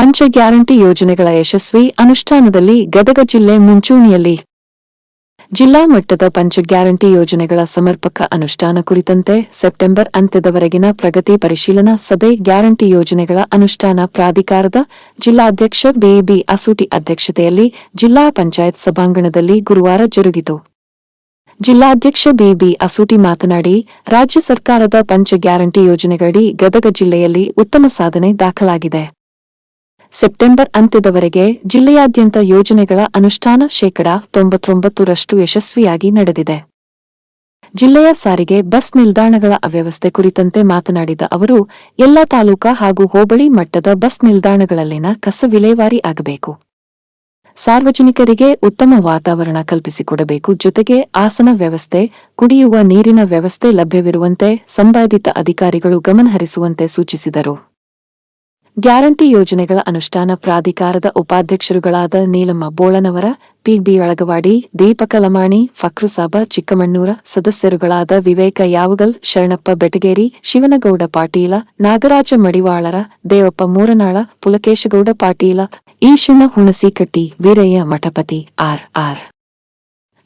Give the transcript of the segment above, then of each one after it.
ಪಂಚ ಗ್ಯಾರಂಟಿ ಯೋಜನೆಗಳ ಯಶಸ್ವಿ ಅನುಷ್ಠಾನದಲ್ಲಿ ಗದಗ ಜಿಲ್ಲೆ ಮುಂಚೂಣಿಯಲ್ಲಿ. ಜಿಲ್ಲಾ ಮಟ್ಟದ ಪಂಚ ಗ್ಯಾರಂಟಿ ಯೋಜನೆಗಳ ಸಮರ್ಪಕ ಅನುಷ್ಠಾನ ಕುರಿತಂತೆ ಸೆಪ್ಟೆಂಬರ್ ಅಂತ್ಯದವರೆಗಿನ ಪ್ರಗತಿ ಪರಿಶೀಲನಾ ಸಭೆ ಗ್ಯಾರಂಟಿ ಯೋಜನೆಗಳ ಅನುಷ್ಠಾನ ಪ್ರಾಧಿಕಾರದ ಜಿಲ್ಲಾಧ್ಯಕ್ಷ ಬಿಬಿ ಅಸೂಟಿ ಅಧ್ಯಕ್ಷತೆಯಲ್ಲಿ ಜಿಲ್ಲಾ ಪಂಚಾಯತ್ ಸಭಾಂಗಣದಲ್ಲಿ ಗುರುವಾರ ಜರುಗಿತು. ಜಿಲ್ಲಾಧ್ಯಕ್ಷ ಬಿಬಿ ಅಸೂಟಿ ಮಾತನಾಡಿ, ರಾಜ್ಯ ಸರ್ಕಾರದ ಪಂಚ ಗ್ಯಾರಂಟಿ ಯೋಜನೆಗಳಡಿ ಗದಗ ಜಿಲ್ಲೆಯಲ್ಲಿ ಉತ್ತಮ ಸಾಧನೆ ದಾಖಲಾಗಿದೆ. ಸೆಪ್ಟೆಂಬರ್ ಅಂತ್ಯದವರೆಗೆ ಜಿಲ್ಲೆಯಾದ್ಯಂತ ಯೋಜನೆಗಳ ಅನುಷ್ಠಾನ ಶೇಕಡಾ ತೊಂಬತ್ತೊಂಬತ್ತರಷ್ಟು ಯಶಸ್ವಿಯಾಗಿ ನಡೆದಿದೆ. ಜಿಲ್ಲೆಯ ಸಾರಿಗೆ, ಬಸ್ ನಿಲ್ದಾಣಗಳ ಅವ್ಯವಸ್ಥೆ ಕುರಿತಂತೆ ಮಾತನಾಡಿದ ಅವರು, ಎಲ್ಲ ತಾಲೂಕಾ ಹಾಗೂ ಹೋಬಳಿ ಮಟ್ಟದ ಬಸ್ ನಿಲ್ದಾಣಗಳಲ್ಲಿನ ಕಸ ವಿಲೇವಾರಿ ಆಗಬೇಕು. ಸಾರ್ವಜನಿಕರಿಗೆ ಉತ್ತಮ ವಾತಾವರಣ ಕಲ್ಪಿಸಿಕೊಡಬೇಕು. ಜೊತೆಗೆ ಆಸನ ವ್ಯವಸ್ಥೆ, ಕುಡಿಯುವ ನೀರಿನ ವ್ಯವಸ್ಥೆ ಲಭ್ಯವಿರುವಂತೆ ಸಂಬಂಧಿತ ಅಧಿಕಾರಿಗಳು ಗಮನಹರಿಸುವಂತೆ ಸೂಚಿಸಿದರು. ಗ್ಯಾರಂಟಿ ಯೋಜನೆಗಳ ಅನುಷ್ಠಾನ ಪ್ರಾಧಿಕಾರದ ಉಪಾಧ್ಯಕ್ಷರುಗಳಾದ ನೀಲಮ್ಮ ಬೋಳನವರ, ಪಿಬಿ ಅಳಗವಾಡಿ ದೀಪಕ ಲಮಾಣಿ ಫಕ್ರುಸಾಬ ಚಿಕ್ಕಮಣ್ಣೂರ ಸದಸ್ಯರುಗಳಾದ ವಿವೇಕ ಯಾವಗಲ್, ಶರಣಪ್ಪ ಬೆಟಗೇರಿ, ಶಿವನಗೌಡ ಪಾಟೀಲ, ನಾಗರಾಜ ಮಡಿವಾಳರ, ದೇವಪ್ಪ ಮೂರನಾಳ, ಪುಲಕೇಶಗೌಡ ಪಾಟೀಲ, ಈಶಣ್ಣ ಹುಣಸಿಕಟ್ಟಿ, ವೀರಯ್ಯ ಮಠಪತಿ, ಆರ್ ಆರ್.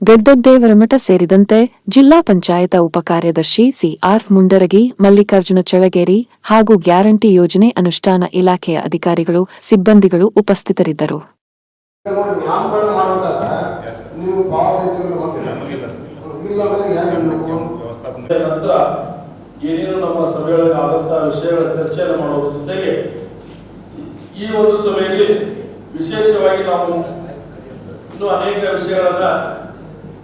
ಗಡ್ಡದ್ದೇವರಮಠ ಸೇರಿದಂತೆ ಜಿಲ್ಲಾ ಪಂಚಾಯತ ಉಪಕಾರ್ಯದರ್ಶಿ ಸಿಆರ್ ಮುಂಡರಗಿ, ಮಲ್ಲಿಕಾರ್ಜುನ ಚಳಗೇರಿ ಹಾಗೂ ಗ್ಯಾರಂಟಿ ಯೋಜನೆ ಅನುಷ್ಠಾನ ಇಲಾಖೆಯ ಅಧಿಕಾರಿಗಳು, ಸಿಬ್ಬಂದಿಗಳು ಉಪಸ್ಥಿತರಿದ್ದರು. ಈ ಒಂದು ಸಭೆಯಲ್ಲಿ ವಿಶೇಷವಾಗಿ ನಾವು ಇನ್ನೂ ಅನೇಕ ವಿಷಯಗಳನ್ನ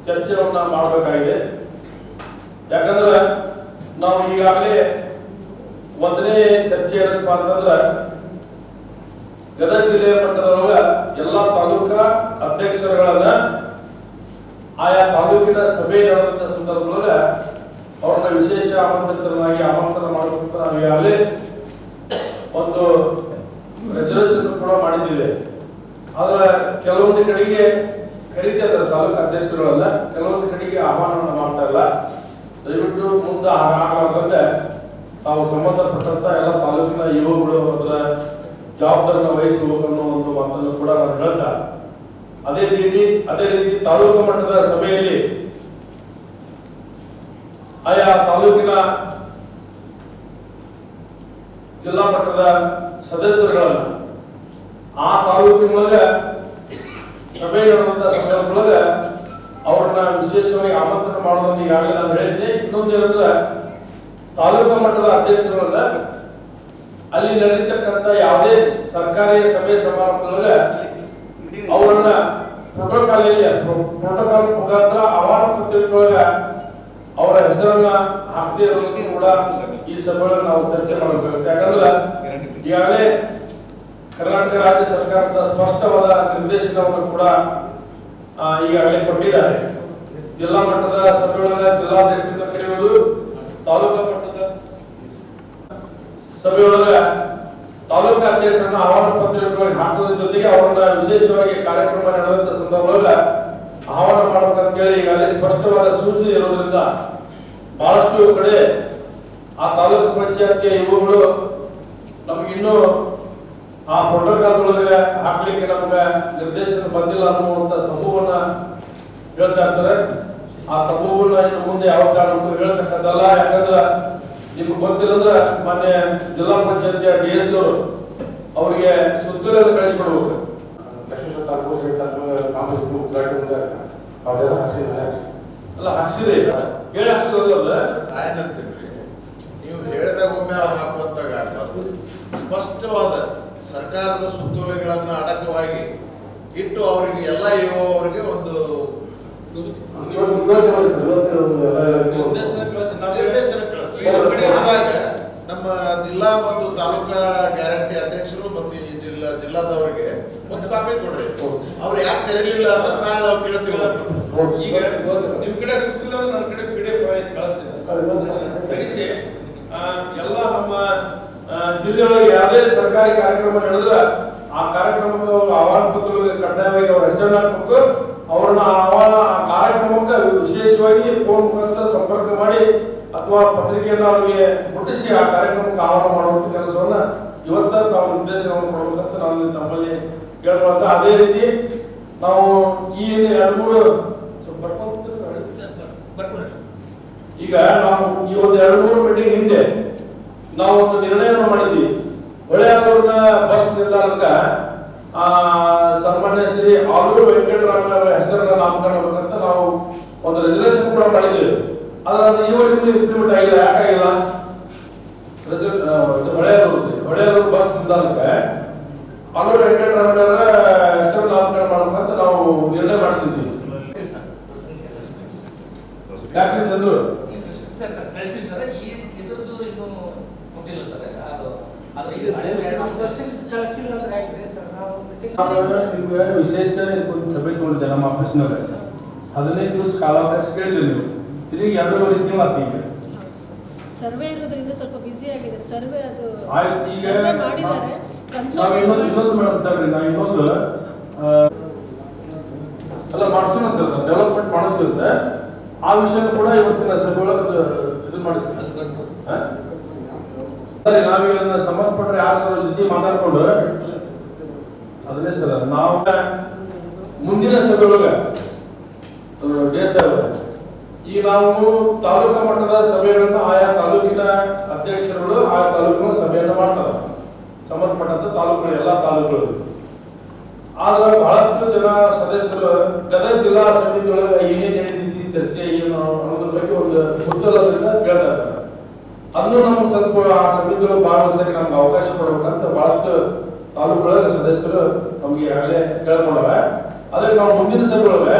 ಚರ್ಚೆಯನ್ನ ಮಾಡಬೇಕಾಗಿದೆ. ಯಾಕಂದ್ರೆ ನಾವು ಈಗಾಗಲೇ ಒಂದನೇ ಚರ್ಚೆ ಏನಪ್ಪ ಅಂತಂದ್ರೆ, ಗದಗ ಜಿಲ್ಲೆಯ ಮಟ್ಟದೊಳಗ ಎಲ್ಲ ತಾಲೂಕಾ ಅಧ್ಯಕ್ಷರುಗಳನ್ನ ಆಯಾ ತಾಲೂಕಿನ ಸಭೆ ನಡೆದಂತ ಸಂದರ್ಭದೊಳಗ ಅವ್ರನ್ನ ವಿಶೇಷ ಆಮಂತ್ರಿತರನ್ನಾಗಿ ಆಮಂತ್ರಣ ಮಾಡಬೇಕು ನಾವು ಈಗಾಗಲೇ ಒಂದು ರೆಸಲ್ಯೂಷನ್ ಕೂಡ ಮಾಡಿದ್ದೇವೆ. ಆದ್ರೆ ಕೆಲವೊಂದು ಕಡೆಗೆ ಕರೀತಾ ಇದ್ದಾರೆ ತಾಲೂಕು ಅಧ್ಯಕ್ಷರುಗಳನ್ನ ಕೆಲವೊಂದು ಕಡೆಗೆ ಆಹ್ವಾನವನ್ನು ಮಾಡ್ತಾ ಇಲ್ಲ ದಯವಿಟ್ಟು ಮುಂದೆ ಹಾಗಾಗಲಾರ್ದಂತೆ ತಾವು ಸಂಬಂಧಪಟ್ಟಂತ ಎಲ್ಲ ತಾಲೂಕಿನ ಯುವಕರು ಅದರ ಜವಾಬ್ದಾರಿನ ವಹಿಸಬೇಕು ಅನ್ನೋ ಒಂದು ಮಾತನ್ನು ಕೂಡ ನಾನು ಹೇಳ್ತಾ ಅದೇ ರೀತಿ ಅದೇ ರೀತಿ ತಾಲೂಕು ಮಟ್ಟದ ಸಭೆಯಲ್ಲಿ ಆಯಾ ತಾಲೂಕಿನ ಜಿಲ್ಲಾ ಮಟ್ಟದ ಸದಸ್ಯರುಗಳನ್ನ, ಆ ತಾಲೂಕಿನೊಳಗ ಸಭೆ ನಡೆದಂತ ಸಂದರ್ಭದೊಳಗ ಅವ್ರನ್ನ ವಿಶೇಷವಾಗಿ ಆಮಂತ್ರಣ ಮಾಡೋದನ್ನ ಈಗಾಗಲೇ ನಾನು ಹೇಳಿದ್ದೆ ಇನ್ನೊಂದು ಏನಂದ್ರೆ ತಾಲೂಕು ಮಟ್ಟದ ಅಧ್ಯಕ್ಷರಲ್ಲ, ಅಲ್ಲಿ ನಡೆದಿರ್ತಕ್ಕಂಥ ಯಾವುದೇ ಸರ್ಕಾರಿ ಸಭೆ ಸಮಾರಂಭದೊಳಗ ಅವರನ್ನ ಪ್ರೋಟೋಕಾಲ್ ಪ್ರೋಟೋಕಾಲ್ ಮುಖಾಂತರ ಅವಾರ್ಡ್ ಪತ್ರಿಕೆಯೊಳಗ ಅವರ ಹೆಸರನ್ನ ಹಾಕದೇ ಇರೋದಕ್ಕೆ ಕೂಡ ಈ ಸಭೆಯೊಳಗೆ ನಾವು ಚರ್ಚೆ ಮಾಡಬೇಕು ಯಾಕಂದ್ರೆ ಈಗಾಗಲೇ ಕರ್ನಾಟಕ ರಾಜ್ಯ ಸರ್ಕಾರದ ಸ್ಪಷ್ಟವಾದ ನಿರ್ದೇಶನವನ್ನು ಕೂಡ ಈಗಾಗಲೇ ಕೊಟ್ಟಿದ್ದಾರೆ. ಜಿಲ್ಲಾ ಮಟ್ಟದ ಸಭೆಯೊಳಗ ಜಿಲ್ಲಾಧ್ಯಕ್ಷರಿಂದ ಕರೆಯುವುದು ತಾಲೂಕಾ ಮಟ್ಟದ ಸಭೆಯೊಳಗ ತಾಲೂಕಾ ಅಧ್ಯಕ್ಷರನ್ನ ಆಹ್ವಾನ ಪತ್ರಿಕೆಗಳಿಗೆ ಹಾಕೋದ್ರ ಜೊತೆಗೆ ಅವರನ್ನ ವಿಶೇಷವಾಗಿ ಕಾರ್ಯಕ್ರಮ ನಡೆದಂತ ಸಂದರ್ಭದೊಳಗ ಆಹ್ವಾನ ಮಾಡ್ಬೇಕಂತ ಹೇಳಿ ಈಗಾಗಲೇ ಸ್ಪಷ್ಟವಾದ ಸೂಚನೆ ಇರೋದ್ರಿಂದ ಬಹಳಷ್ಟು ಕಡೆ ಆ ತಾಲೂಕು ಪಂಚಾಯತ್ಗೆ ಇವುಗಳು ನಮಗಿನ್ನೂ ಆ ಪ್ರೋಟೋಕಾಲ್ ಒಳಗೆ ಹಾಕ್ಲಿಕ್ಕೆ ನಮ್ಗೆ ನಿರ್ದೇಶನ ಬಂದಿಲ್ಲ ಅನ್ನುವಂತ ಸಮೂಹವನ್ನ ಹೇಳ್ತಾ ಇರ್ತಾರೆ. ಆ ಸಮೂಹವನ್ನ ಇನ್ನು ಮುಂದೆ ಯಾವ ಕಾರಣಕ್ಕೂ ಹೇಳ್ತಕ್ಕಂಥಲ್ಲ ಯಾಕಂದ್ರೆ ನಿಮ್ಗೆ ಗೊತ್ತಿಲ್ಲ ಅಂದ್ರೆ ಮೊನ್ನೆ ಜಿಲ್ಲಾ ಪಂಚಾಯತ್ ಡಿ ಎಸ್ ಅವರು ಅವರಿಗೆ ಸುತ್ತಲೂ ಕಳಿಸ್ಕೊಡ್ಬೇಕು. ಲಕ್ಷ್ಮೀಶ್ವರ ತಾಲೂಕು ಸೈಡ್ ತಾಲೂಕು ಕಾಂಗ್ರೆಸ್ ಉದ್ಘಾಟನೆ ಮುಂದೆ ಅವರೆಲ್ಲ ಹಾಕ್ಸಿದ್ದಾರೆ ಅಲ್ಲ ಹಾಕ್ಸಿರಿ ಹೇಳಿ ಹಾಕ್ಸಿದ್ರಲ್ಲ ಏನಂತೀರಿ ನೀವು ಹೇಳಿದಾಗ ಒಮ್ಮೆ ಅವ್ರು ಹಾಕುವಂತಾಗ ಸ್ಪಷ್ಟವಾದ ಸರ್ಕಾರದ ಸುತ್ತೋಲೆಗಳನ್ನು ಅಡಕವಾಗಿ ಇಟ್ಟು ಅವರಿಗೆ ಎಲ್ಲ ಇರುವವರಿಗೆ ಒಂದು ಇವತ್ತು ಉದ್ಘಾಟನೆ ಮಾಡಿ ಸರ್ ಇವತ್ತು ಎಲ್ಲ ನಿರ್ದೇಶನ ಕಳಿಸಿ ನಿರ್ದೇಶನ ಆವಾಗ ನಮ್ಮ ಜಿಲ್ಲಾ ಮತ್ತು ತಾಲೂಕಾ ಗ್ಯಾರಂಟಿ ಅಧ್ಯಕ್ಷರು ಮತ್ತು ಈ ಜಿಲ್ಲಾ ಜಿಲ್ಲಾದವರಿಗೆ ಒಂದು ಕಾಪಿ ಕೊಡ್ರಿ. ಅವ್ರು ಯಾಕೆ ತೆರಲಿಲ್ಲ ಅಂತ ನಾಳೆ ನಾವು ಕೇಳ್ತೀವಿ. ಈಗ ನಿಮ್ ಕಡೆ ಸಿಕ್ಕಿಲ್ಲ ನನ್ನ ಕಡೆ ಪಿ ಡಿ ಎಫ್ ಕಳಿಸ್ತೀನಿ. ಎಲ್ಲ ನಮ್ಮ ಜಿಲ್ಲೆಯೊಳಗೆ ಯಾವುದೇ ಸರ್ಕಾರಿ ಕಾರ್ಯಕ್ರಮ ನಡೆದ್ರೆ ಆ ಕಾರ್ಯಕ್ರಮಕ್ಕೆ ಅವರು ಆಹ್ವಾನ ಪತ್ರಗಳಿಗೆ ಕಡ್ಡಾಯವಾಗಿ ಅವ್ರ ಹೆಸರು ಹಾಕ್ಬೇಕು. ಅವ್ರನ್ನ ಆಹ್ವಾನ, ಆ ಕಾರ್ಯಕ್ರಮಕ್ಕೆ ವಿಶೇಷವಾಗಿ ಫೋನ್ ಮುಖಾಂತರ ಸಂಪರ್ಕ ಮಾಡಿ ಅಥವಾ ಪತ್ರಿಕೆಯನ್ನು ಅವರಿಗೆ ಮುಟ್ಟಿಸಿ ಆ ಕಾರ್ಯಕ್ರಮಕ್ಕೆ ಆಹ್ವಾನ ಮಾಡುವಂತ ಕೆಲಸವನ್ನ ಇವತ್ತ ತಾವು ನಿರ್ದೇಶನವನ್ನು ಕೊಡಬೇಕಂತ ನಾನು ತಮ್ಮಲ್ಲಿ ಕೇಳ್ಕೊಳ್ತಾ ಅದೇ ರೀತಿ ನಾವು ಈ ಎರಡು ಮೂರು? ಈಗ ನಾವು ಈ ಒಂದು ಎರಡು ಮೂರು ಮೀಟಿಂಗ್ ಹಿಂದೆ ನಾವು ಒಂದು ನಿರ್ಣಯವನ್ನು ಮಾಡಿದ್ವಿ. ಹೊಳೆಯಾದವ್ರನ್ನ ಬಸ್ ನಿಲ್ದಾಣಕ್ಕ ಆ ಸನ್ಮಾನ್ಯ ಶ್ರೀ ಆಲೂರು ವೆಂಕಟರಾಮಯ್ಯ ಅವರ ಹೆಸರನ್ನ ನಾಮಕರಣ ಮಾಡ್ಬೇಕಂತ ನಾವು ಒಂದು ರೆಸಲ್ಯೂಷನ್ ಕೂಡ ಮಾಡಿದ್ವಿ. ಆದ್ರೆ ಅದು ಈವರೆಗೂ ಇಂಪ್ಲಿಮೆಂಟ್ ಆಗಿಲ್ಲ? ಯಾಕಾಗಿಲ್ಲ ರೆಸಲ್ ಹೊಳೆಯಾದವ್ರು ಹೊಳೆಯಾದವ್ರು ಬಸ್ ನಿಲ್ದಾಣಕ್ಕೆ. ಆಲೂರು ಎಂಟರ್ ಅವರ ಹೆಸರು ನಾಮಕರಣ ಮಾಡ್ಬೇಕಂತ ನಾವು ನಿರ್ಣಯ ಮಾಡಿಸಿದ್ವಿ. ಯಾಕೆ ಚಂದ್ರು? ಸರ್ ಸರ್ ಕಳಿಸಿ ಸರ್. ಈ ಇದು ಕೊಟ್ಟಿಲ್ಲ ಸರ್. ಅದು ಅದು ಇದು ಹಳೆ ಎರಡು ನಿಮ್ಗೆ ವಿಶೇಷ ಒಂದು ಸಭೆ ತಗೊಂಡಿದ್ದೆ ನಮ್ಮ ಆಫೀಸ್ನಾಗ ಹದಿನೈದು ದಿವಸ ಕಾಲಾವಕಾಶ ಕೇಳಿದ್ವಿ ನೀವು. ತಿರುಗಿ ಎರಡೂವರೆ ಆತು ಈಗ. ಸರ್ವೆ ಇರೋದ್ರಿಂದ ಸ್ವಲ್ಪ ಬ್ಯುಸಿ ಆಗಿದ್ದಾರೆ. ಸರ್ವೆ ಅದು ಸರ್ವೆ ಮಾಡಿದ್ದಾರೆ. ನಾವು ಇನ್ನೊಂದು ಇನ್ನೊಂದು ಮಾಡ್ತಾರೆ ನಾವು ಇನ್ನೊಂದು ಎಲ್ಲ ಅಂತ ಡೆವಲಪ್ಮೆಂಟ್ ಮಾಡಿಸ್ತಿರುತ್ತೆ. ಆ ವಿಷಯ ಕೂಡ ಇವತ್ತಿನ ಸಭೆ ಒಳಗೆ ಇದು ಮಾಡಿಸ್ತೀವಿ ಹಾ? ಸರಿ ನಾವೀಗ ಸಂಬಂಧಪಟ್ಟರೆ ಸಂಬಂಧಪಟ್ಟ ಯಾರ ಜೊತೆ ಮಾತಾಡ್ಕೊಂಡು ಅದನ್ನೇ ಸರ್ ನಾವು ಮುಂದಿನ ಸಭೆ ಒಳಗೆ ದೇಶ ಈಗ ನಾವು ತಾಲೂಕು ಮಟ್ಟದ ಸಭೆಗಳನ್ನು ಆಯಾ ತಾಲೂಕಿನ ಅಧ್ಯಕ್ಷರುಗಳು ಆ ತಾಲೂಕಿನ ಸಭೆಯನ್ನು ಮಾಡ್ತಾರೆ. ಸಂಬಂಧಪಟ್ಟಂತ ತಾಲೂಕುಗಳು, ಎಲ್ಲಾ ತಾಲೂಕುಗಳು. ಆದ್ರೆ ಬಹಳಷ್ಟು ಜನ ಸದಸ್ಯರು, ಗದಗ ಜಿಲ್ಲಾ ಸಮಿತಿ ಏನೇನ್ ಚರ್ಚೆ ಏನು ಅನ್ನೋದ್ರ ಬಗ್ಗೆ ಒಂದು ಕುತೂಹಲದಿಂದ ಕೇಳ್ತಾ ಅದನ್ನು ನಮ್ಗೆ ಸ್ವಲ್ಪ ಆ ಸಮಿತಿಗಳು ಭಾಗವಹಿಸಕ್ಕೆ ನಮ್ಗೆ ಅವಕಾಶ ಕೊಡಬೇಕಂತ ಬಹಳಷ್ಟು ತಾಲೂಕುಗಳ ಸದಸ್ಯರು ನಮ್ಗೆ ಈಗಾಗಲೇ ಕೇಳ್ಕೊಂಡವೆ ಅದಕ್ಕೆ ನಾವು ಮುಂದಿನ ಸಭೆ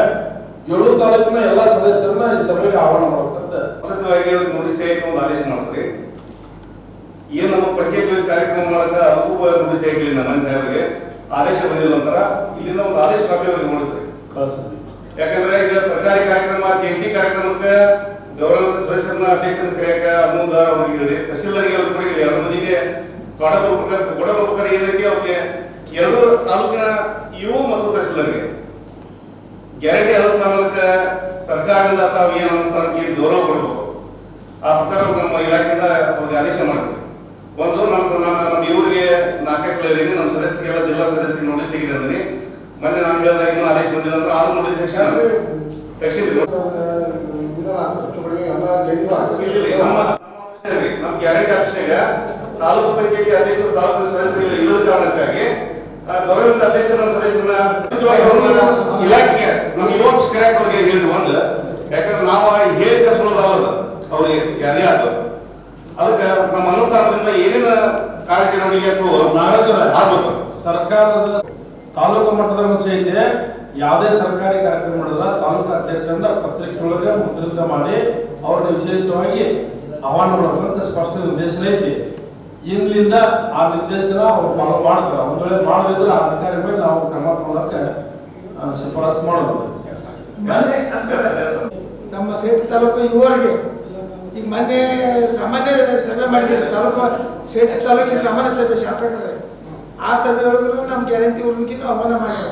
ಒಳಗೆ ಏಳು ತಾಲೂಕಿನ ಎಲ್ಲಾ ಸದಸ್ಯರನ್ನ ಈ ಸಭೆಗೆ ಆಹ್ವಾನ ಮಾಡ್ಬೇಕಂತ ಸತತವಾಗಿ ನುಡಿಸ್ತಾ ಒಂದು ಆದೇಶ ಮಾಡ್ತಾರೆ ಏನು ನಮ್ಮ ಪಂಚಾಯತ್ ಯೋಜನೆ ಕಾರ್ಯಕ್ರಮ ಮಾಡಕ ಅದಕ್ಕೂ ನುಡಿಸ್ತಾ ಇರಲಿಲ್ಲ ನಮ್ಮ ಸಾಹೇಬರಿಗೆ ಆದೇಶ ಬಂದಿಲ್ಲ ಅಂತಾರ ಇಲ್ಲಿಂದ ಒಂದು ಆದೇಶ ಕಾಪಿ ಅವರಿಗೆ ಕಳಿಸ್ತೀವಿ. ಯಾಕಂದ್ರೆ ಈಗ ಸರ್ಕಾರಿ ಕಾರ್ಯಕ್ರಮ ಜಯಂತಿ ಕಾರ್ಯಕ್ರಮಕ್ಕೆ ಗೌರವ ಸದಸ್ಯರನ್ನ ಅಧ್ಯಕ್ಷರನ್ನ ಕರೆಯಕ ಅನ್ನೋದು ಅವ್ರಿಗೆ ಹೇಳಿ ತಹಸೀಲ್ದಾರ್ಗೆ ಅವ್ರಿಗೆ ಕೂಡ ಹೇಳಿ. ಎರಡು ಮಂದಿಗೆ ಕೊಡಬೇಕು ಕೊಡಬೇಕು ಏನೈತಿ ಅವ್ರಿಗೆ? ಎರಡು ತಾಲೂಕಿನ ಇವು ಮತ್ತು ತಹಸೀಲ್ದಾರ್ಗೆ. ಗ್ಯಾರಂಟಿ ಅನುಷ್ಠಾನಕ್ಕ ಸರ್ಕಾರದಿಂದ ತಾವು ಏನು ಅನುಷ್ಠಾನಕ್ಕೆ ಏನು ಗೌರವ ಕೊಡಬೇಕು? ಆ ಪ್ರಕಾರ ನಮ್ಮ ಇಲಾಖೆಯಿಂದ ಅವ್ರಿಗೆ ಆದೇಶ ಮಾಡಿಸ್ತೀವಿ. ಒಂದು ನಮ್ಮ ನಾನು ನಮ್ಮ ಇವರಿಗೆ ನಾಲ್ಕೈದು ಸಲ ಹೇಳಿದ್ದೀನಿ. ನಮ್ಮ ಸದಸ್ಯರಿಗೆಲ್ಲ ಜಿಲ್ಲಾ ಸದಸ್ಯರಿಗೆ ನೋಟಿಸ್ ತೆಗೆದಿದ್ದೀನಿ ಮತ್ತೆ ನಾನು ಹೇಳಿದಾಗ ಇನ್ನೂ ಆದೇಶ ಬಂದಿಲ್ಲ ಅಂದ್ರೆ ಆದ್ರೂ ನೋಟಿಸ್ ತಕ್ಷಣ ತಕ್ಷಣ ನಮ್ಮ ಗ್ಯಾರಂಟಿ ಆಫೀಸ್ನಾಗ ತಾಲೂಕು ಪಂಚಾಯತಿ ಅಧ್ಯಕ್ಷರು, ತಾಲೂಕು ಸದಸ್ಯರು ಇಲ್ಲದ ಕಾರಣಕ್ಕಾಗಿ ಆ, ಗೌರವಿತ ಅಧ್ಯಕ್ಷರ ಸದಸ್ಯರನ್ನ ಇಲಾಖೆಗೆ ನಮ್ಮ ಯುವ ಕರೆಕ್ಟ್ ಅವ್ರಿಗೆ ಹೇಳಿ ಒಂದು ಯಾಕಂದ್ರೆ ನಾವು ಹೇಳಿ ಕಳ್ಸ್ಕೊಳ್ಳೋದಲ್ಲ ಅವ್ರಿಗೆ ಯಾರೇ ಆಯ್ತು ಅದಕ್ಕೆ ನಮ್ಮ ಅನುಷ್ಠಾನದಿಂದ ಏನೇನ ಕಾರ್ಯಾಚರಣೆಗೆ ಆಗ್ಬೇಕು? ಸರ್ಕಾರದ ತಾಲೂಕು ಮಟ್ಟದ ಸಹಿತ ಯಾವುದೇ ಸರ್ಕಾರಿ ಕಾರ್ಯಕ್ರಮ ಮಾಡಲ್ಲ. ತಾಲೂಕು ಅಧ್ಯಕ್ಷರಿಂದ ಪತ್ರಿಕೆ ಒಳಗೆ ಮುದ್ರಿತ ಮಾಡಿ ಅವ್ರನ್ನ ವಿಶೇಷವಾಗಿ ಆಹ್ವಾನ ಮಾಡಬೇಕಂತ ಸ್ಪಷ್ಟ ನಿರ್ದೇಶನ ಐತಿ ಇಲ್ಲಿಂದ ಆ ನಿರ್ದೇಶನ ಅವ್ರು ಫಾಲೋ ಮಾಡ್ತಾರೆ. ಒಂದ್ ವೇಳೆ ಮಾಡದಿದ್ರೆ ಆ ಅಧಿಕಾರಿ ಮೇಲೆ ನಾವು ಕ್ರಮ ತಗೊಳಕ್ಕೆ ಶಿಫಾರಸು ಮಾಡೋದು. ನಮ್ಮ ಸೇಟ್ ತಾಲೂಕು ಇವರಿಗೆ ಈಗ ಮೊನ್ನೆ ಸಾಮಾನ್ಯ ಸಭೆ ಮಾಡಿದ್ದಾರೆ ತಾಲೂಕು ಸೇಟ್ ತಾಲೂಕಿನ ಸಾಮಾನ್ಯ ಸಭೆ ಶಾಸಕರೇ ಆ ಸಭೆ ಒಳಗೂ ನಮ್ಮ ಗ್ಯಾರಂಟಿ ಉಳ್ಕಿನೂ ಆಹ್ವಾನ ಮಾಡಿಲ್ಲ.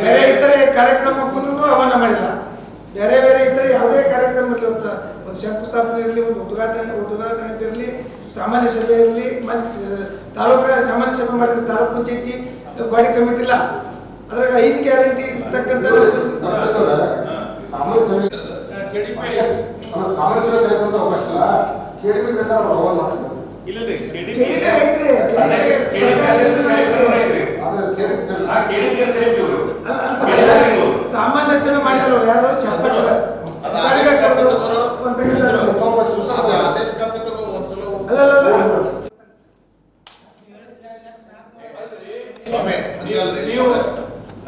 ಬೇರೆ ಇತರೆ ಕಾರ್ಯಕ್ರಮಕ್ಕೂ ಆಹ್ವಾನ ಮಾಡಿಲ್ಲ. ಬೇರೆ ಬೇರೆ ಇತರೆ ಯಾವುದೇ ಕಾರ್ಯಕ್ರಮ ಇರಲಿ ಒಂದು ಶಂಕುಸ್ಥಾಪನೆ ಇರಲಿ ಒಂದು ಉದ್ಘಾಟನೆ ಉದ್ಘಾಟನೆ ಇರಲಿ ಸಾಮಾನ್ಯ ಸಭೆ ಇರಲಿ ಮಂಚ್ ತಾಲೂಕು ಸಾಮಾನ್ಯ ಸಭೆ ಮಾಡಿದ್ರೆ ತಾಲೂಕು ಪಂಚಾಯತಿ ಗಾಡಿ ಕಮಿಟಿ ಇಲ್ಲ ಅದ್ರಾಗ ಐದು ಗ್ಯಾರಂಟಿ ಇರ್ತಕ್ಕಂಥ ಸಾಮಾನ್ಯ ಸೇವೆ ಮಾಡಿದ್ರು ಯಾರು? ಶಾಸಕರು. ಸ್ವಾಮಿ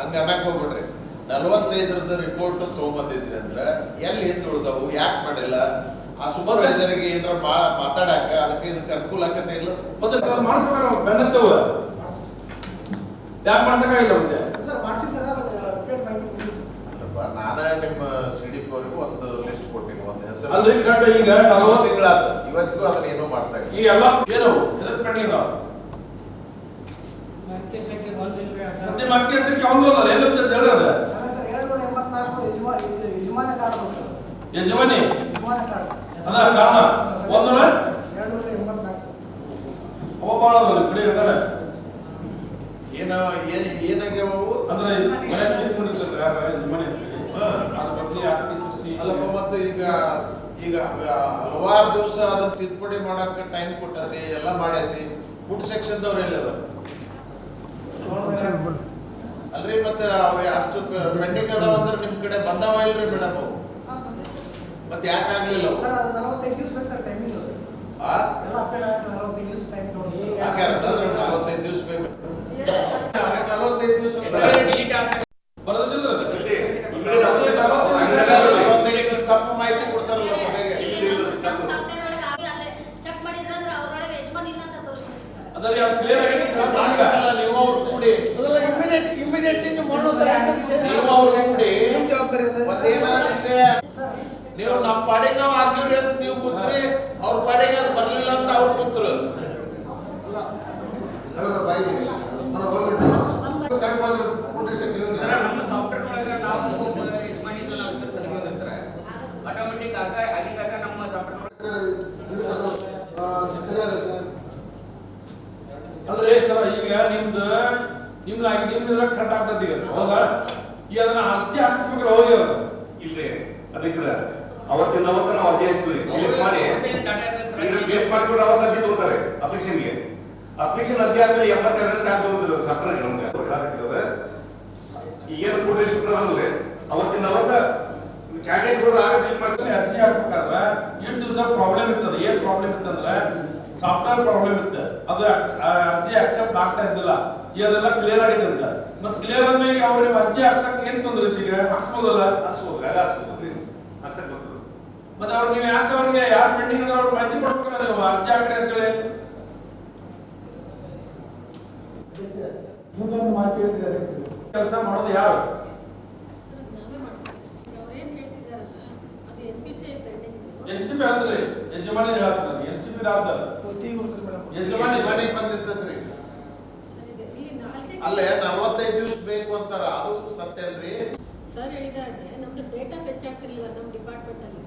ಹಂಗ ಅನ್ನಕ್ ಹೋಗ್ಬಿಡ್ರಿ. ನಲವತ್ತೈದರದ ರಿಪೋರ್ಟ್ ತಗೊಂಬಂದಿದ್ರಿ ಅಂದ್ರ ಎಲ್ಲಿ ಹಿಂದ್ ಉಳ್ದವು ಯಾಕೆ ಮಾಡಿಲ್ಲ? ಆ ಸೂಪರ್ವೈಸರ್ಗೆ ಏನಾರ ಮಾತಾಡಕ ಅದಕ್ಕೆ ಇದಕ್ಕೆ ಅನುಕೂಲ ಆಕತೆ ಇಲ್ಲ? ಮತ್ತೆ ಸರ್ ಮಾಡ್ಸಕ್ಕಾಗಿಲ್ಲ ಅಲ್ಲಪ್ಪ, ನಾನ ನಿಮ್ಮ ಸಿ ಡಿ ಪಿ ಅವ್ರಿಗೂ ಒಂದು ಲಿಸ್ಟ್ ಕೊಟ್ಟಿನಿ ಒಂದು ಹೆಸರು ಅಲ್ಲಿ ಕಂಡ ಈಗ ನಲವತ್ತು ತಿಂಗಳಾದ ಇವತ್ತಿಗೂ ಅದನ್ನ ಏನೋ ಮಾಡ್ತಾ ಇಲ್ಲ ಈ ಎಲ್ಲ ಏನು? ಎದಕ್ಕೆ ಕಂಡಿಲ್ಲ ಅಕ್ಕಿ ಸಂಖ್ಯೆ ಒಂದು ಅಲ್ಲ ಏನಂತ ಹೇಳಿದ್ರೆ ಯಜಮಾನಿ ಅದ ಕಾರಣ? ಒಂದು ಅವ ಭಾಳ ಅದಾವ ಕಡೆ. ಏನ ಏನ್ ಏನಾಗ್ಯಾವ? ಅಂದ್ರೆ ಮನೆ ಯಜಮಾನಿ. ಅದ್ರ ಬಗ್ಗೆ ಆರ್ ಟಿ ಸಿ ಸಿ ಅಲ್ಲಪ್ಪ ಮತ್ತೆ ಈಗ ಈಗ ಹಲವಾರು ದಿವಸ ಅದನ್ನ ತಿದ್ದುಪಡಿ ಮಾಡಕ್ಕೆ ಟೈಮ್ ಕೊಟ್ಟತಿ ಎಲ್ಲ ಮಾಡೈತಿ ಫುಡ್ ಸೆಕ್ಷನ್ ದವ್ರು ಎಲ್ಲದ ಅಲ್ರಿ ಮತ್ತೆ ಅಷ್ಟು ಪೆಂಡಿಂಗ್ ಅದಾವ ಅಂದ್ರೆ ನಿಮ್ ಕಡೆ ಬಂದಾವ ಇಲ್ರಿ ಮೇಡಮ್ ಅವು? ಮತ್ತೆ ಯಾಕೆ ಆಗ್ಲಿಲ್ಲ ಅವು ನಲವತ್ತೈದು ದಿವಸ ಬೇಕು ಸರ್ ಟೈಮಿಂಗ್ ಆ ಎಲ್ಲ ಅಪ್ಡೇಟ್ ಆಗಕ್ಕೆ ನಲವತ್ತೈದು ದಿವಸ ಟೈಮ್ ತೊಗೊಂಡು ಯಾಕೆ ನಲವತ್ತೈದು ದಿವಸ ಬೇಕು ನಲವತ್ತೈದು ದಿವಸ ಬರೋದಿಲ್ಲ ಅದು. ಅಷ್ಟೇ. ಈ ಕಡೆ ನಲವತ್ತೈದು ನಲವತ್ತೈದು ನಲವತ್ತೈದು ದಿವಸ ತಪ್ಪು ಮಾಹಿತಿ ಕೊಡ್ತಾರಲ್ಲ ಸಭೆಗೆ ಚೆಕ್ ಮಾಡಿದ್ರೆ ಅಂದ್ರೆ ಅವ್ರೊಳಗೆ ಯಜಮಾನ್ ಇಲ್ಲ ಅಂತ ತೋರಿಸ್ತಾರೆ ಸರ್ ಅದರಲ್ಲಿ ಅದು ಕ್ಲಿಯರ್ ಆಗಿ ಅಲ್ಲ, ನೀವು ಅವ್ರು ಕೂಡಿ ಇಮಿಡಿಯೇಟ್ ಇಮಿಡಿಯೇಟ್ಲಿ ನೀವು ಮಾಡೋದ್ರ ನೀವು ಅವ್ರು ಕೂಡಿ ನಿಮ್ಮ ಜವಾಬ್ದಾರಿ ಇದೆ ಮತ್ತೇನಾಗುತ್ತೆ ನೀವು ನಮ್ಮ ಪಾಡಿಗೆ ನಾವು ಹಾಕಿವ್ರಿ ಅಂತ ನೀವು ಕೂತ್ರಿ ಅವ್ರ ಪಾಡಿಗೆ ಅದು ಬರ್ಲಿಲ್ಲ ಅಂತ ಅವ್ರು ಕೂತ್ರು ಅಲ್ಲ ಅದರ ಬಾಯಿ ನನ್ನ ಒಂದು ಕರೆಕ್ಟ್ ಮಾಡಿ ಕೊಟ್ಟಿಸಿ ತಿಳಿದ್ರೆ ನಮ್ಮ ಸಾಫ್ಟ್ವೇರ್ ಒಳಗೆ ನಾವು ಯಜಮಾನಿ ಆಟೋಮೆಟಿಕ್ ಆಗ ಆಗಿದಾಗ ನಮ್ಮ ಸಾಫ್ಟ್ವೇರ್ ಸರಿಯಾಗುತ್ತೆ ಅಂದ್ರೆ ಸರ್ ಈಗ ನಿಮ್ದು ನಿಮ್ದು ಆಗಿ ನಿಮ್ದು ಕರೆಕ್ಟ್ ಆಗ್ತದೆ ಈಗ ಹೌದಾ ಈಗ ಅದನ್ನ ಅರ್ಜಿ ಹಾಕಿಸ್ಬೇಕು ಹೋಗಿ ಅವ್ರು ಇಲ್ಲೇ ಅಧ್ಯಕ್ಷರ ಅವತ್ತಿನ ಅವತ್ತ ನಾವು ಅರ್ಜಿ ಹಾಕ್ಸಿದ್ವಿ ಡಿಲೀಟ್ ಮಾಡಿ ಡಿಲೀಟ್ ಮಾಡ್ಕೊಂಡು ಅವತ್ತು ಅರ್ಜಿ ತಗೋತಾರೆ ಅಪ್ಲಿಕೇಶನ್ಗೆ ಅಪ್ಲಿಕೇಶನ್ ಅರ್ಜಿ ಆದ್ಮೇಲೆ ಎಪ್ಪತ್ತೆರಡು ತಾರೀಕು ತಗೊಂಡಿದ್ರು ಸಪ್ರೇಟ್ ನಮ್ಗೆ. ಹೇಳಾಕತ್ತಿರೋದು ಏನು ಕೂಡ ಅಂದ್ರೆ ಅವತ್ತಿನ ಅವತ್ತ ಕ್ಯಾಂಡಿಡೇಟ್ಗಳು ಆಗ ಡಿಲೀಟ್ ಮಾಡ್ತಾರೆ ಅರ್ಜಿ ಹಾಕ್ಬೇಕಾದ್ರೆ ಎಷ್ಟು ದಿವಸ ಪ್ರಾಬ್ಲಮ್ ಇರ್ತದೆ. ಏನ್ ಪ್ರಾಬ್ಲಮ್ ಇತ್ತಂದ್ರೆ ಸಾಫ್ಟ್ವೇರ್ ಪ್ರಾಬ್ಲಮ್ ಇತ್ತು. ಅದು ಅರ್ಜಿ ಅಕ್ಸೆಪ್ಟ್ ಆಗ್ತಾ ಇದ್ದಿಲ್ಲ. ಇದೆಲ್ಲ ಕ್ಲಿಯರ್ ಆಗಿದೆ ಅಂತ. ಮತ್ತೆ ಕ್ಲಿಯರ್ ಆದ್ಮೇಲೆ ಅವ್ರಿಗೆ ಅರ್ಜಿ ಹಾಕ್ಸಕ್ ಏನ್ ತೊಂದ್ರೆ ಈಗ? ಹಾಕ್ಸ್ಬೋದಲ್ಲ? ಹಾಕ್ಸ್ಬೋದು ಮತ್ತೆ ಅವ್ರು ನೀವು ಯಾಕೆ ಅವ್ರಿಗೆ ಯಾರು ಪೆಂಡಿಂಗ್ ಅವ್ರು ಮಾಹಿತಿ ಕೊಡ್ತಾರೆ ಅರ್ಜಿ ಹಾಕ್ರಿ ಅಂತೇಳಿ. ಮುಂದೊಂದು ಮಾತು ಹೇಳಿದ್ರೆ ಅದೇ ಸರ್. ಕೆಲಸ ಮಾಡೋದು ಯಾರು? ಎನ್ ಪಿ ಸಿ ಪಿ ಅಂದ್ರೆ ಯಜಮಾನಿ ಹೇಳ್ತಾರೆ ಎನ್ ಸಿ ಪಿ ಮೇಡಮ್ ಯಜಮಾನಿ ಮನೆಗೆ ಬಂದಿರ್ತದ್ರಿ ಅಲ್ಲೇ ನಲವತ್ತೈದು ದಿವಸ ಬೇಕು ಅಂತಾರ ಅದು ಸತ್ಯಲ್ರಿ ಸರ್ ಹೇಳಿದಾಗೆ ನಮ್ದು ಡೇಟಾ ಫೆಚ್ ಆಗ್ತಿರ್ಲಿಲ್ಲ ನಮ್ಮ ಡಿಪಾರ್ಟ್ಮೆಂಟ್ ಅಲ್ಲಿ.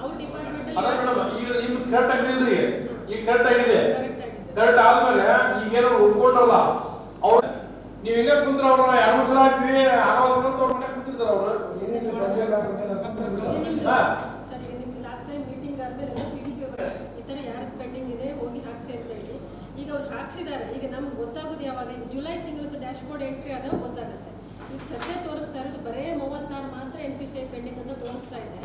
ಅವ್ರ ಡಿಪಾರ್ಟ್ಮೆಂಟ್ ಅಲ್ಲ ಮೇಡಮ್ ಈಗ ನಿಮ್ದು ಕರೆಕ್ಟ್ ಆಗಿದ್ರಿ ಈಗ ಕರೆಕ್ಟ್ ಆಗಿದೆ. ಕರೆಕ್ಟ್ ಆಗಿದೆ. ಕರೆಕ್ಟ್ ಆದ್ಮೇಲೆ ಈಗೇನೋ ಏನೋ ಅವ್ರು ನೀವ್ ಹಿಂಗ ಕುಂತ್ರ ಅವ್ರ ಎರಡು ಸಲ ಹಾಕ್ರಿ ಅಂತ ಅವ್ರ ಮನೆ ಕುಂತಿರ್ತಾರ ಅವ್ರು. ಈಗ ನಿಮ್ಗೆ ಟೈಮ್ ಮೀಟಿಂಗ್ ಆದ್ಮೇಲೆ ಸಿ ಡಿ ಪಿ ಈ ಥರ ಯಾರು ಪೆಂಡಿಂಗ್ ಇದೆ ಹೋಗಿ ಹಾಕ್ಸಿ ಅಂತ ಹೇಳಿ. ಈಗ ಅವ್ರು ಹಾಕ್ಸಿದ್ದಾರೆ. ಈಗ ನಮ್ಗೆ ಗೊತ್ತಾಗೋದು ಯಾವಾಗ? ಜುಲೈ ತಿಂಗಳದ್ದು ಡ್ಯಾಶ್ ಬೋರ್ಡ್ ಎಂಟ್ರಿ ಆದಾಗ ಗೊತ್ತಾಗುತ್ತೆ. ಈಗ ಸದ್ಯ ತೋರಿಸ್ತಾ ಇರೋದು ಬರೇ ಮೂವತ್ತಾರು ಮಾತ್ರ N P C I pending ಅಂತ ತೋರಿಸ್ತಾ ಇದೆ.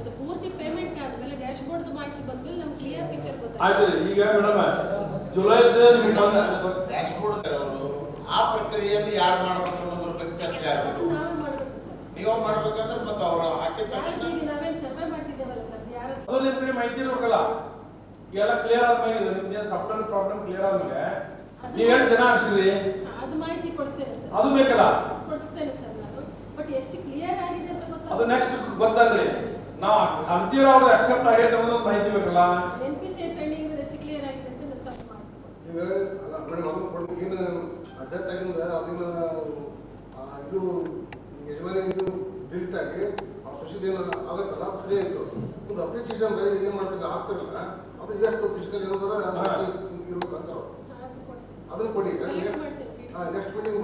ಅದು ಪೂರ್ತಿ ಪೇಮೆಂಟ್ ಆದ್ಮೇಲೆ ಡ್ಯಾಶ್ ಬೋರ್ಡ್ ಮಾಹಿತಿ ಬಂದ್ಮೇಲೆ ನಮ್ಗೆ ಕ್ಲಿಯರ್ ಪಿಕ್ಚರ್ ಗೊತ್ತಾಗುತ್ತೆ. ಈಗ ಮೇಡಮ್ ಜುಲೈ ನಿಮ್ಗೆ ಬಂದ ಡ್ಯಾಶ್ ಬೋರ್ಡ್ ಅವರು ಆ ಪ್ರಕ್ರಿಯೆಯನ್ನು ಯಾರು ಮಾಡಬೇಕು ಅನ್ನೋದ್ರ ಬಗ್ಗೆ ಚರ್ಚೆ ಆಗಬೇಕು. ನಾವೇ ಮಾಡ್ಬೇಕಂದ್ರೆ ಮತ್ತೆ ಅವ್ರು ಹಾಕಿದ ತಕ್ಷಣ ನಿಮ್ ಕಡೆ ಮಾಹಿತಿ ಎಲ್ಲ ಕ್ಲಿಯರ್ ಆದ್ಮೇಲೆ ನಿಮ್ಗೆ ಸಾಫ್ಟ್ವೇರ್ ಪ್ರಾಬ್ಲಮ್ ಕ್ಲಿಯರ್ ಆದ್ಮೇಲೆ ನೀವ್ ಎಷ್ಟು ಜನ ಹಾಕ್ಸಿದ್ರಿ ಅದು ಮಾಹಿತಿ ಕೊಡ್ತೇನೆ ಸರ್. ಅದು ಬೇಕಲ್ಲ? ಕೊಡಿಸ್ತೇನೆ ಸರ್ ನಾನು. ಬಟ್ ಎಷ್ಟು ಕ್ಲಿಯರ್ ಆಗಿದೆ ಅಂತ ಅದು ನೆಕ್ಸ್ಟ್ ಗೊತ್ತಲ್ರಿ. ನಾವು ಅಂತೀರ ಅವ್ರು ಅಕ್ಸೆಪ್ಟ್ ಆಗೈತೆ ಅನ್ನೋದು ಮಾಹಿತಿ ಬೇಕಲ್ಲ? ಎನ್ ಪಿ ಸಿ ಪೆಂಡಿಂಗ್ ಎಷ್ಟು ಕ್ಲಿಯರ್ ಆಗಿದೆ ಅಂತ ನಾನು ಅದು ಆಗಿಂದ ಅದನ್ನ ಇದು ಯಜಮಾನಿ ಇದು ಡಿಲೀಟ್ ಆಗಿ ಆ ಸೊಸೈಟಿ ಆಗುತ್ತಲ್ಲ ಅದು ಸರಿ ಆಯ್ತು. ಒಂದು ಅಪ್ಲಿಕೇಶನ್ ಏನು ಮಾಡ್ತಾರೆ ಹಾಕ್ತಿರಲ್ಲ ಅದು ಎಷ್ಟು ಫಿಸಿಕಲ್ ಏನಂದ್ರೆ ಇರ್ಬೇಕು ಅಂತಾರ ಅದು ಅದನ್ನ ಕೊಡಿ ಸರ್. ನೆಕ್ಸ್ಟ್ ಮೀಟಿಂಗ್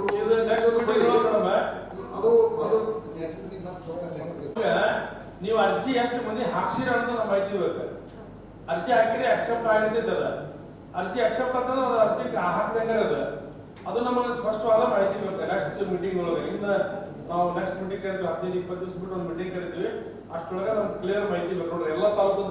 ಅದು ಅದು ನೀವು ಅರ್ಜಿ ಎಷ್ಟು ಮಂದಿ ಹಾಕ್ಸಿರ ಅಂತ ನಮ್ಮ ಮಾಹಿತಿ ಬೇಕು ಅರ್ಜಿ ಹಾಕಿದ್ರೆ ಅಕ್ಸೆಪ್ಟ್ ಆಗಿದ್ದದ ಅರ್ಜಿ ಅಕ್ಸೆಪ್ಟ್ ಅಂತಂದ್ರೆ ಅರ್ಜಿ ಹಾಕ್ದಂಗೆ ಅದ ಅದು ನಮಗೆ ಸ್ಪಷ್ಟವಾದ ಮಾಹಿತಿ ಬರುತ್ತೆ. ನೆಕ್ಸ್ಟ್ ಮೀಟಿಂಗ್ ಒಳಗೆ ಇನ್ನ ನಾವು ನೆಕ್ಸ್ಟ್ ಮೀಟಿಂಗ್ ಕರಿತೀವಿ ಹದಿನೈದು, ಇಪ್ಪತ್ತು ದಿವಸ ಬಿಟ್ಟು ಒಂದು ಮೀಟಿಂಗ್ ಕರಿತೀವಿ ಅಷ್ಟೊಳಗೆ ನಮ್ಗೆ ಕ್ಲಿಯರ್ ಮಾಹಿತಿ ನೋಡ್ರಿ. ಎಲ್ಲ ತಾಲೂಕು